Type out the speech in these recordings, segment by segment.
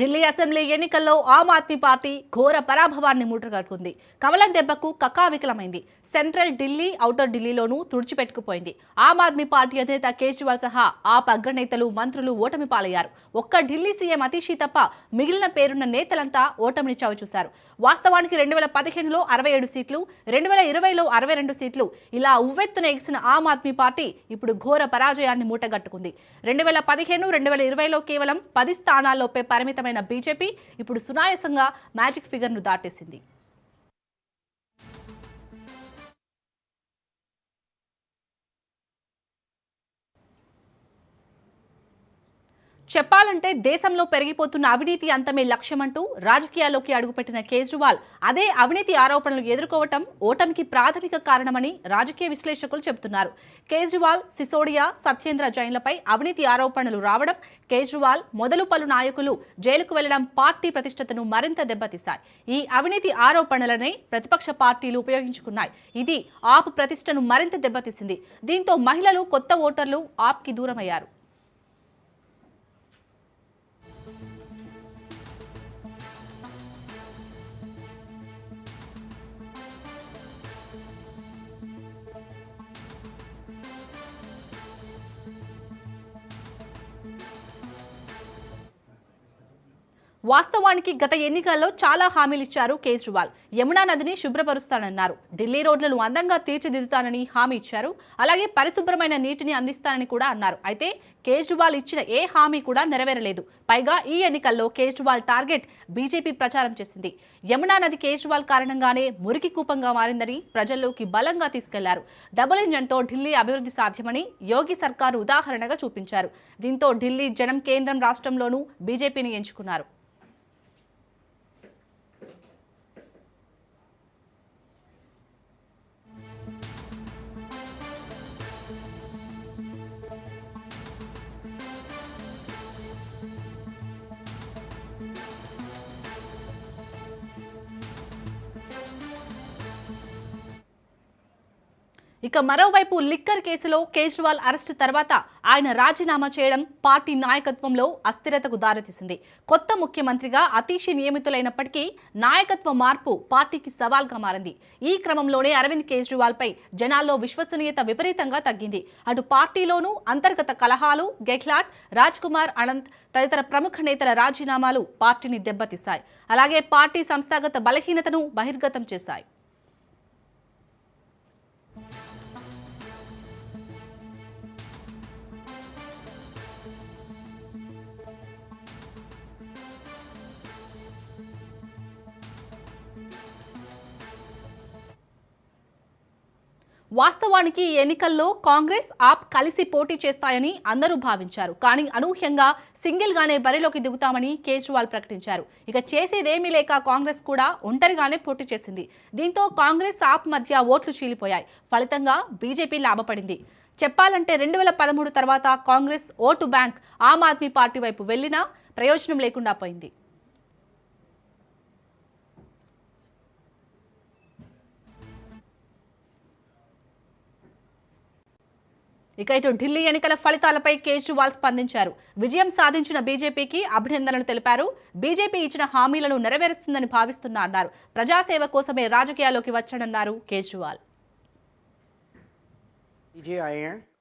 Delhi assembly ఎన్నికల్లో ఆమ్ Aadmi party ఘోర పరాభవాన్ని మూటగట్టుకుంది కమలం దెబ్బకు కకావికలమైంది సెంట్రల్ ఢిల్లీ ఔటర్ ఢిల్లీలోనూ తుడిచిపెట్టుకుపోయింది. ఆమ్ ఆద్మీ పార్టీ అధినేత కేజ్రీవాల్ సహా ఆ అగ్రనేతలు మంత్రులు ఓటమి పాలయ్యారు. ఒక్క ఢిల్లీ సీఎం అతిషి తప్ప మిగిలిన పేరున్న నేతలంతా ఓటమిని చవిచూశారు. వాస్తవానికి రెండు వేల పదిహేనులో అరవై ఏడు సీట్లు రెండు వేల ఇరవైలో అరవై రెండు సీట్లు. ఇలా ఉవ్వెత్తున ఎగిసిన ఆమ్ ఆద్మీ పార్టీ ఇప్పుడు ఘోర పరాజయాన్ని మూటగట్టుకుంది రెండు వేల పదిహేను రెండు వేల ఇరవైలో కేవలం పది స్థానాల్లోపే పరిమితమైన బీజేపీ ఇప్పుడు సునాయాసంగా మ్యాజిక్ ఫిగర్ను దాటేసింది. చెప్పాలంటే దేశంలో పెరిగిపోతున్న అవినీతి అంతమే లక్ష్యమంటూ రాజకీయాల్లోకి అడుగుపెట్టిన కేజ్రీవాల్ అదే అవినీతి ఆరోపణలు ఎదుర్కోవటం ఓటమికి ప్రాథమిక కారణమని రాజకీయ విశ్లేషకులు చెబుతున్నారు. కేజ్రీవాల్ సిసోడియా సత్యేంద్ర జైన్లపై అవినీతి ఆరోపణలు రావడం కేజ్రీవాల్ మొదలు పలు నాయకులు జైలుకు వెళ్ళడం పార్టీ ప్రతిష్టతను మరింత దెబ్బతీశాయి. ఈ అవినీతి ఆరోపణలనే ప్రతిపక్ష పార్టీలు ఉపయోగించుకున్నాయి. ఇది ఆప్ ప్రతిష్టను మరింత దెబ్బతీసింది. దీంతో మహిళలు కొత్త ఓటర్లు ఆప్కి దూరమయ్యారు. వాస్తవానికి గత ఎన్నికల్లో చాలా హామీలు ఇచ్చారు కేజ్రీవాల్. యమునా నదిని శుభ్రపరుస్తానన్నారు. ఢిల్లీ రోడ్లను అందంగా తీర్చిదిద్దుతానని హామీ ఇచ్చారు. అలాగే పరిశుభ్రమైన నీటిని అందిస్తానని కూడా అన్నారు. అయితే కేజ్రీవాల్ ఇచ్చిన ఏ హామీ కూడా నెరవేరలేదు. పైగా ఈ ఎన్నికల్లో కేజ్రీవాల్ టార్గెట్ బీజేపీ ప్రచారం చేసింది. యమునా నది కేజ్రీవాల్ కారణంగానే మురికి కూపంగా మారిందని ప్రజల్లోకి బలంగా తీసుకెళ్ళారు. డబుల్ ఇంజన్తో ఢిల్లీ అభివృద్ధి సాధ్యమని యోగి సర్కారు ఉదాహరణగా చూపించారు. దీంతో ఢిల్లీ జనం కేంద్రం రాష్ట్రంలోనూ బీజేపీని ఎంచుకున్నారు. ఇక మరోవైపు లిక్కర్ కేసులో కేజ్రీవాల్ అరెస్ట్ తర్వాత ఆయన రాజీనామా చేయడం పార్టీ నాయకత్వంలో అస్థిరతకు దారితీసింది. కొత్త ముఖ్యమంత్రిగా అతీషి నియమితులైనప్పటికీ నాయకత్వ మార్పు పార్టీకి సవాల్గా మారింది. ఈ క్రమంలోనే అరవింద్ కేజ్రీవాల్ పై జనాల్లో విశ్వసనీయత విపరీతంగా తగ్గింది. అటు పార్టీలోనూ అంతర్గత కలహాలు గెహ్లాట్ రాజ్ కుమార్ అనంత్ తదితర ప్రముఖ నేతల రాజీనామాలు పార్టీని దెబ్బతీశాయి. అలాగే పార్టీ సంస్థాగత బలహీనతను బహిర్గతం చేశాయి. వాస్తవానికి ఈ ఎన్నికల్లో కాంగ్రెస్ ఆప్ కలిసి పోటీ చేస్తాయని అందరూ భావించారు. కానీ అనూహ్యంగా సింగిల్గానే బరిలోకి దిగుతామని కేజ్రీవాల్ ప్రకటించారు. ఇక చేసేదేమీ లేక కాంగ్రెస్ కూడా ఒంటరిగానే పోటీ చేసింది. దీంతో కాంగ్రెస్ ఆప్ మధ్య ఓట్లు చీలిపోయాయి. ఫలితంగా బీజేపీ లాభపడింది. చెప్పాలంటే రెండు వేల పదమూడు తర్వాత Congress vote bank Aam Aadmi Party వైపు వెళ్ళినా ప్రయోజనం లేకుండా పోయింది. ఇక ఇటు ఢిల్లీ ఎన్నికల ఫలితాలపై కేజ్రీవాల్ స్పందించారు. విజయం సాధించిన బీజేపీకి అభినందనలు తెలిపారు. బీజేపీ ఇచ్చిన హామీలను నెరవేరుస్తుందని భావిస్తున్నా అన్నారు. ప్రజాసేవ కోసమే రాజకీయాల్లోకి వచ్చాడన్నారు కేజ్రీవాల్.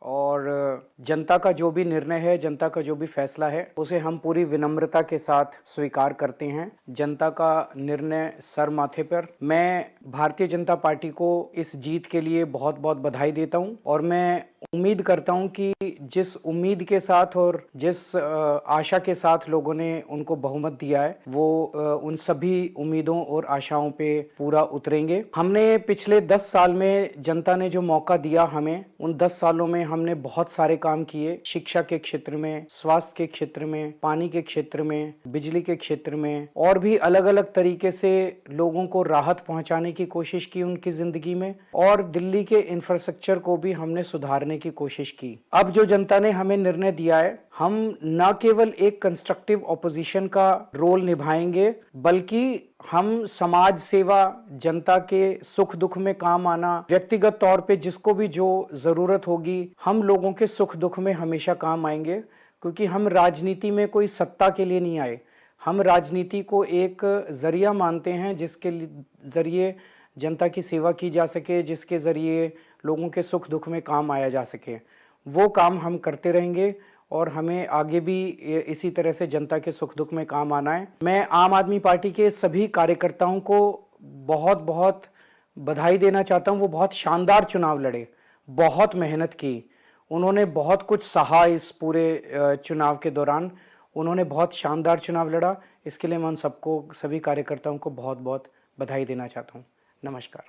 और जनता का जो भी निर्णय है, जनता का जो भी फैसला है, उसे हम पूरी विनम्रता के साथ स्वीकार करते हैं। जनता का निर्णय सर माथे पर। मैं भारतीय जनता पार्टी को इस जीत के लिए बहुत बहुत बधाई देता हूँ और मैं उम्मीद करता हूँ कि जिस उम्मीद के साथ और जिस आशा के साथ लोगों ने उनको बहुमत दिया है, वो उन सभी उम्मीदों और आशाओं पे पूरा उतरेंगे। हमने पिछले दस साल में जनता ने जो मौका दिया हमें, उन दस सालों में हमने बहुत सारे काम किए। शिक्षा के क्षेत्र में, स्वास्थ्य के क्षेत्र में, पानी के क्षेत्र में, बिजली के क्षेत्र में, और भी अलग अलग तरीके से लोगों को राहत पहुँचाने की कोशिश की उनकी ज़िंदगी में, और दिल्ली के इंफ्रास्ट्रक्चर को भी हमने सुधारने की कोशिश की। अब जो जनता ने हमें निर्णय दिया है, हम न केवल एक कंस्ट्रक्टिव ऑपोजिशन का रोल निभाएँगे, बल्कि हम समाज सेवा, जनता के सुख दुख में काम आना, व्यक्तिगत तौर पे जिसको भी जो ज़रूरत होगी, हम लोगों के सुख दुख में हमेशा काम आएँगे, क्योंकि हम राजनीति में कोई सत्ता के लिए नहीं आए। हम राजनीति को एक ज़रिया मानते हैं, जिसके ज़रिए जनता की सेवा की जा सके, जिसके ज़रिए लोगों के सुख दुख में काम आया जा सके। वो काम हम करते रहेंगे। और हमें आगे भी इसी तरह से जनता के सुख दुख में काम आना है। मैं आम आदमी पार्टी के सभी कार्यकर्ताओं को बहुत बहुत बधाई देना चाहता हूँ। वो बहुत शानदार चुनाव लड़े, बहुत मेहनत की। उन्होंने बहुत कुछ सहा इस पूरे चुनाव के दौरान। उन्होंने बहुत शानदार चुनाव लड़ा। इसके लिए मैं उन सबको, सभी कार्यकर्ताओं को बहुत बहुत बधाई देना चाहता हूँ। नमस्कार।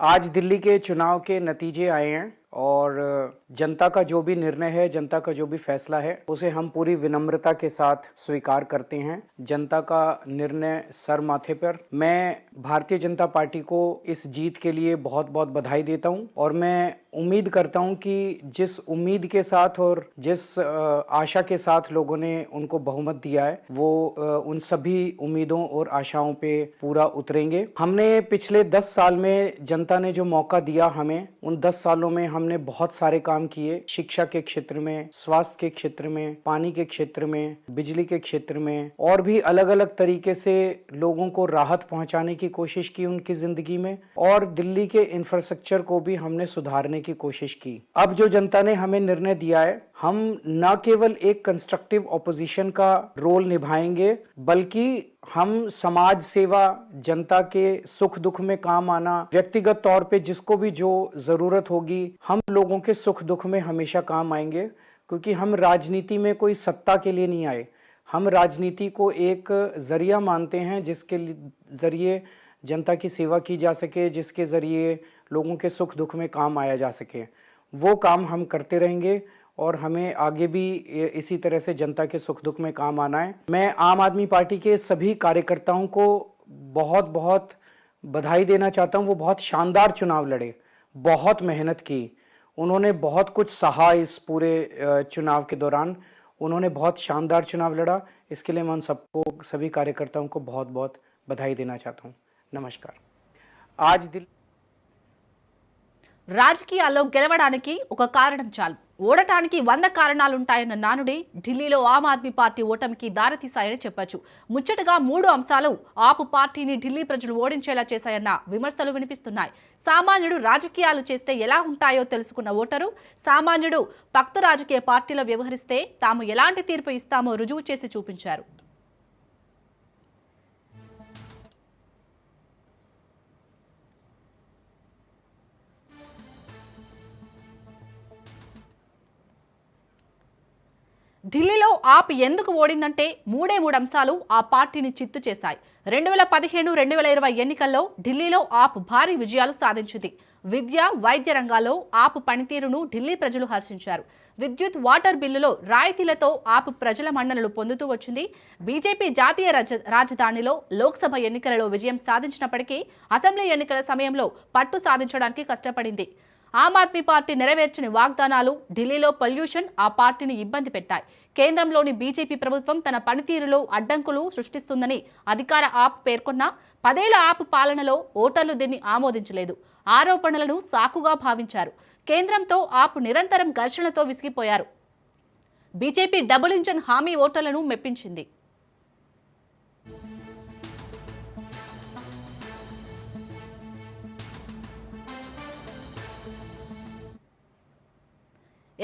आज दिल्ली के चुनाव के नतीजे आए हैं। और जनता का जो भी निर्णय है, जनता का जो भी फैसला है, उसे हम पूरी विनम्रता के साथ स्वीकार करते हैं। जनता का निर्णय सर माथे पर। मैं भारतीय जनता पार्टी को इस जीत के लिए बहुत बहुत बधाई देता हूँ और मैं उम्मीद करता हूँ कि जिस उम्मीद के साथ और जिस आशा के साथ लोगों ने उनको बहुमत दिया है, वो उन सभी उम्मीदों और आशाओं पे पूरा उतरेंगे। हमने पिछले दस साल में जनता ने जो मौका दिया हमें, उन दस सालों में हमने बहुत सारे काम किए। शिक्षा के क्षेत्र में, स्वास्थ्य के क्षेत्र में, पानी के क्षेत्र में, बिजली के क्षेत्र में, और भी अलग अलग तरीके से लोगों को राहत पहुँचाने की कोशिश की उनकी ज़िंदगी में, और दिल्ली के इंफ्रास्ट्रक्चर को भी हमने सुधारने की कोशिश की। अब जो जनता ने हमें निर्णय दिया है हम न केवल एक कंस्ट्रक्टिव ऑपोजिशन का रोल निभाएँगे, बल्कि हम समाज सेवा, जनता के सुख दुख में काम आना, व्यक्तिगत तौर पे जिसको भी जो ज़रूरत होगी, हम लोगों के सुख दुख में हमेशा काम आएँगे, क्योंकि हम राजनीति में कोई सत्ता के लिए नहीं आए। हम राजनीति को एक ज़रिया मानते हैं, जिसके ज़रिए जनता की सेवा की जा सके, जिसके ज़रिए लोगों के सुख दुख में काम आया जा सके। वो काम हम करते रहेंगे। और हमें आगे भी इसी तरह से जनता के सुख दुख में काम आना है। मैं आम आदमी पार्टी के सभी कार्यकर्ताओं को बहुत बहुत बधाई देना चाहता हूँ। वो बहुत शानदार चुनाव लड़े, बहुत मेहनत की। उन्होंने बहुत कुछ सहा इस पूरे चुनाव के दौरान। उन्होंने बहुत शानदार चुनाव लड़ा। इसके लिए मैं उन सबको, सभी कार्यकर्ताओं को बहुत बहुत बधाई देना चाहता हूँ। नमस्कार। आज दिल రాజకీయాల్లో గెలవడానికి ఒక కారణం చాలు. ఓడటానికి వంద కారణాలుంటాయన్న నానుడి ఢిల్లీలో ఆమ్ ఆద్మీ పార్టీ ఓటమికి దారితీశాయని చెప్పొచ్చు. ముచ్చటగా మూడు అంశాలు ఆపు పార్టీని ఢిల్లీ ప్రజలు ఓడించేలా చేశాయన్న విమర్శలు వినిపిస్తున్నాయి. సామాన్యుడు రాజకీయాలు చేస్తే ఎలా ఉంటాయో తెలుసుకున్న ఓటరు సామాన్యుడు భక్త రాజకీయ పార్టీలో వ్యవహరిస్తే తాము ఎలాంటి తీర్పు ఇస్తామో రుజువు చేసి చూపించారు. ఆప్ ఎందుకు ఓడిందంటే మూడే మూడు అంశాలు ఆ పార్టీని చిత్తు చేశాయి. రెండు వేల పదిహేను రెండు వేల ఇరవై ఎన్నికల్లో ఢిల్లీలో ఆప్ భారీ విజయాలు సాధించింది. విద్య వైద్య రంగాల్లో ఆప్ పనితీరును ఢిల్లీ ప్రజలు హర్షించారు. విద్యుత్ వాటర్ బిల్లులో రాయితీలతో ఆప్ ప్రజల మన్ననలు పొందుతూ వచ్చింది. బీజేపీ జాతీయ రాజ- రాజధానిలో లోక్సభ ఎన్నికలలో విజయం సాధించినప్పటికీ అసెంబ్లీ ఎన్నికల సమయంలో పట్టు సాధించడానికి కష్టపడింది. ఆమ్ ఆద్మీ పార్టీ నెరవేర్చని వాగ్దానాలు ఢిల్లీలో పొల్యూషన్ ఆ పార్టీని ఇబ్బంది పెట్టాయి. కేంద్రంలోని బీజేపీ ప్రభుత్వం తన పనితీరులో అడ్డంకులు సృష్టిస్తుందని అధికార ఆప్ పేర్కొన్నా పదేళ్ళ ఆప్ పాలనలో ఓటర్లు దీన్ని ఆమోదించలేదు. ఆరోపణలను సాకుగా భావించారు. కేంద్రంతో ఆప్ నిరంతరం ఘర్షణతో విసిగిపోయారు. బీజేపీ డబుల్ ఇంజన్ హామీ ఓటర్లను మెప్పించింది.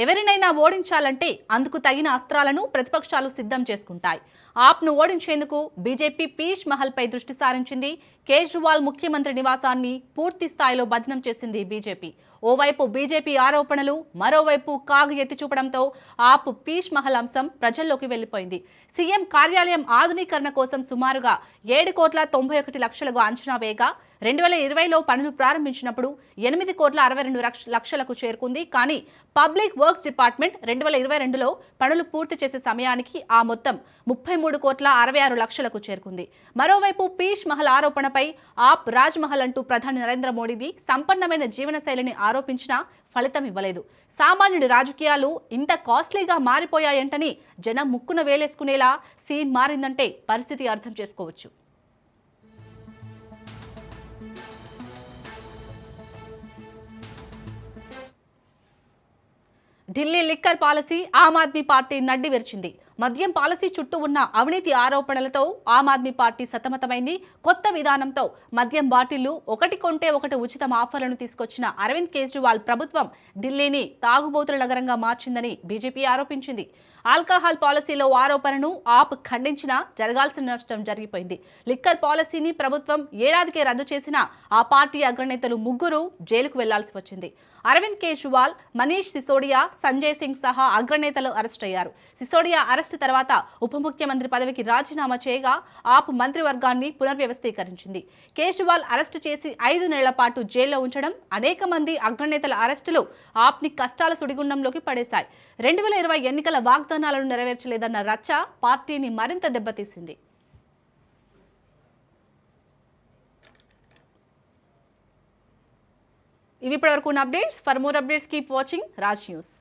ఎవరినైనా ఓడించాలంటే అందుకు తగిన అస్త్రాలను ప్రతిపక్షాలు సిద్ధం చేసుకుంటాయి. ఆప్ను ఓడించేందుకు బీజేపీ పీయూష్ మహల్పై దృష్టి సారించింది. కేజ్రీవాల్ ముఖ్యమంత్రి నివాసాన్ని పూర్తి స్థాయిలో బదనం చేసింది బీజేపీ. ఓవైపు బీజేపీ ఆరోపణలు మరోవైపు కాగ్ ఎత్తి చూపడంతో ఆప్ పీష్ మహల్ అంశం ప్రజల్లోకి వెళ్ళిపోయింది సీఎం కార్యాలయం ఆధునీకరణ కోసం సుమారుగా ఏడు కోట్ల తొంభై ఒకటి లక్షలకు అంచనా వేయగా రెండు వేల ఇరవైలో పనులు ప్రారంభించినప్పుడు ఎనిమిది కోట్ల అరవై రెండు లక్ష- లక్షలకు చేరుకుంది. కానీ పబ్లిక్ వర్క్స్ డిపార్ట్మెంట్ రెండు వేల ఇరవై రెండులో పనులు పూర్తి చేసే సమయానికి ఆ మొత్తం ముప్పై మూడు కోట్ల అరవై ఆరు లక్షలకు చేరుకుంది. మరోవైపు పీష్ మహల్ ఆరోపణపై ఆప్ రాజ్ మహల్ అంటూ ప్రధాని నరేంద్ర మోడీది సంపన్నమైన జీవనశైలిని ఆరోపించినా ఫలితం ఇవ్వలేదు. సామాన్యుడి రాజకీయాలు ఇంత కాస్ట్లీగా మారిపోయాయంటని జనం ముక్కున వేలేసుకునేలా సీన్ మారిందంటే పరిస్థితి అర్థం చేసుకోవచ్చు. Delhi liquor policy Aam Aadmi Party నడ్డి విరిచింది. మద్యం పాలసీ చుట్టూ ఉన్న అవినీతి ఆరోపణలతో ఆమ్ ఆద్మీ పార్టీ సతమతమైంది. కొత్త విధానంతో మద్యం బాటిళ్ళు ఒకటి కొంటే ఒకటి ఉచితం ఆఫర్లను తీసుకొచ్చిన అరవింద్ కేజ్రీవాల్ ప్రభుత్వం ఢిల్లీని తాగుబోతుల నగరంగా మార్చిందని బీజేపీ ఆరోపించింది. ఆల్కహాల్ పాలసీలో ఆరోపణను ఆప్ ఖండించినా జరగాల్సిన నష్టం జరిగిపోయింది. లిక్కర్ పాలసీని ప్రభుత్వం ఏడాదికే రద్దు చేసినా ఆ పార్టీ అగ్రనేతలు ముగ్గురు జైలుకు వెళ్ళాల్సి వచ్చింది. అరవింద్ కేజ్రీవాల్ మనీష్ సిసోడియా సంజయ్ సింగ్ సహా అగ్రనేతలు అరెస్ట్ అయ్యారు. సిసోడియా అరెస్ట్ తర్వాత ఉప ముఖ్యమంత్రి పదవికి రాజీనామా చేయగా ఆప్ మంత్రివర్గాన్ని పునర్వ్యవస్థీకరించింది. కేజ్రీవాల్ అరెస్టు చేసి ఐదు నెలల పాటు జైల్లో ఉంచడం అనేక మంది అగ్రనేతల అరెస్టులు ఆప్ని కష్టాల సుడిగుండంలోకి పడేశాయి. రెండు వేల ఇరవై ఎన్నికల వాగ్దానాలను నెరవేర్చలేదన్న రచ్చ పార్టీని మరింత దెబ్బతీసింది. ఇవి ఇప్పటివరకు ఉన్న updates. For more updates keep watching Raj news